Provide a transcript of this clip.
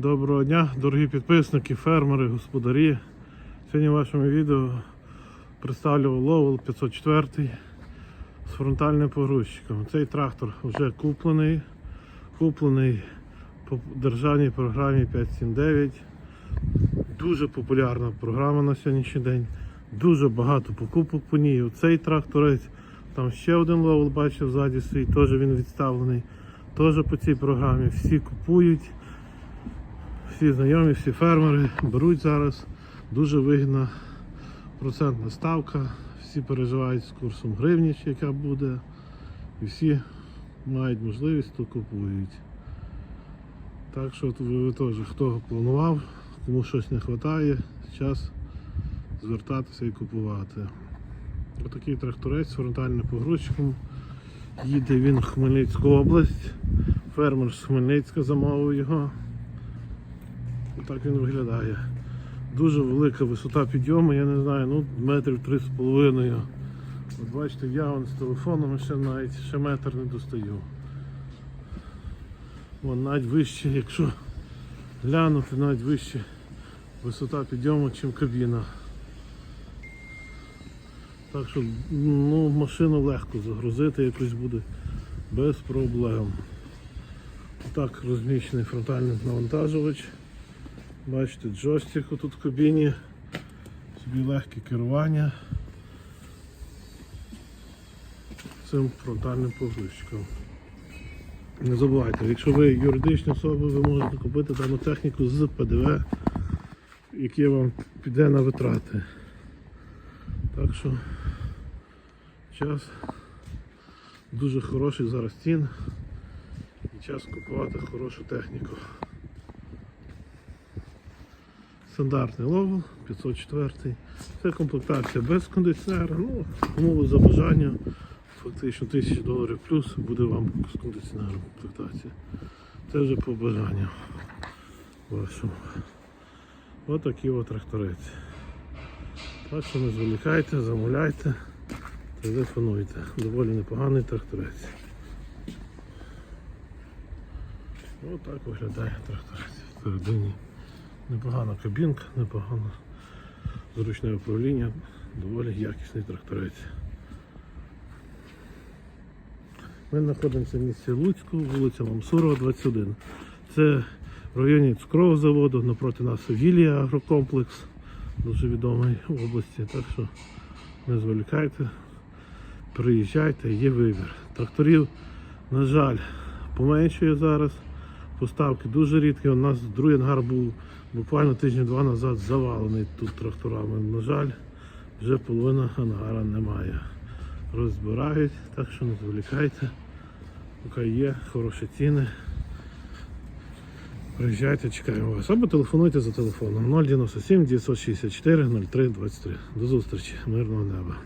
Доброго дня, дорогі підписники, фермери, господарі. Сьогодні в вашому відео представлю Lowell 504 з фронтальним погрузчиком. Цей трактор вже куплений, куплений по державній програмі 579. Дуже популярна програма на сьогоднішній день. Дуже багато покупок по ній. Цей тракторець, там ще один Lowell бачив ззаді свій, теж він відставлений. Теж по цій програмі всі купують. Всі знайомі, всі фермери беруть зараз. Дуже вигідна процентна ставка. Всі переживають з курсом гривні, ще яка буде. І всі мають можливість, то купують. Так що ви теж, хто планував, кому щось не вистачає, час звертатися і купувати. Отакий тракторець з фронтальним погрузчиком. Їде він в Хмельницьку область. Фермер з Хмельницька замовив його. Так він виглядає. Дуже велика висота підйому, я не знаю, ну метрів три з половиною. От бачите, я вон з телефоном ще навіть ще метр не достаю. Вон навіть вище, якщо глянути, навіть вище висота підйому, ніж кабіна. Так що ну, машину легко загрузити якось буде без проблем. Так розміщений фронтальний навантажувач. Бачите, джойстик тут в кабіні, собі легке керування цим фронтальним погрузчиком. Не забувайте, якщо ви юридичні особи, ви можете купити дану техніку з ПДВ, яке вам піде на витрати. Так що час дуже хороший зараз цін і час купувати хорошу техніку. Стандартний ловел 504. Це комплектація без кондиціонера. Ну, кому за бажання, фактично 1000 доларів плюс буде вам з кондиціонером комплектація. Це вже по бажанню вашому. Ось такий от тракторець. Так що не зволікайте, замовляйте, телефонуйте. Доволі непоганий тракторець. Ось так виглядає тракторець всередині. Непогана кабінка, непогано зручне управління, доволі якісний тракторець. Ми знаходимося в місті Луцьку, вулиця Мамсурова, 21. Це в районі цукрового заводу, напроти нас Вілія агрокомплекс, дуже відомий в області. Так що не зволікайте, приїжджайте, є вибір. Тракторів, на жаль, поменшує зараз. Поставки дуже рідкі. У нас другий ангар був буквально тижні-два назад завалений тут тракторами. На жаль, вже половина ангара немає. Розбирають, так що не зволікайте. Поки є хороші ціни. Приїжджайте, чекаємо вас. Або телефонуйте за телефоном 097 964 03 23. До зустрічі, мирного неба.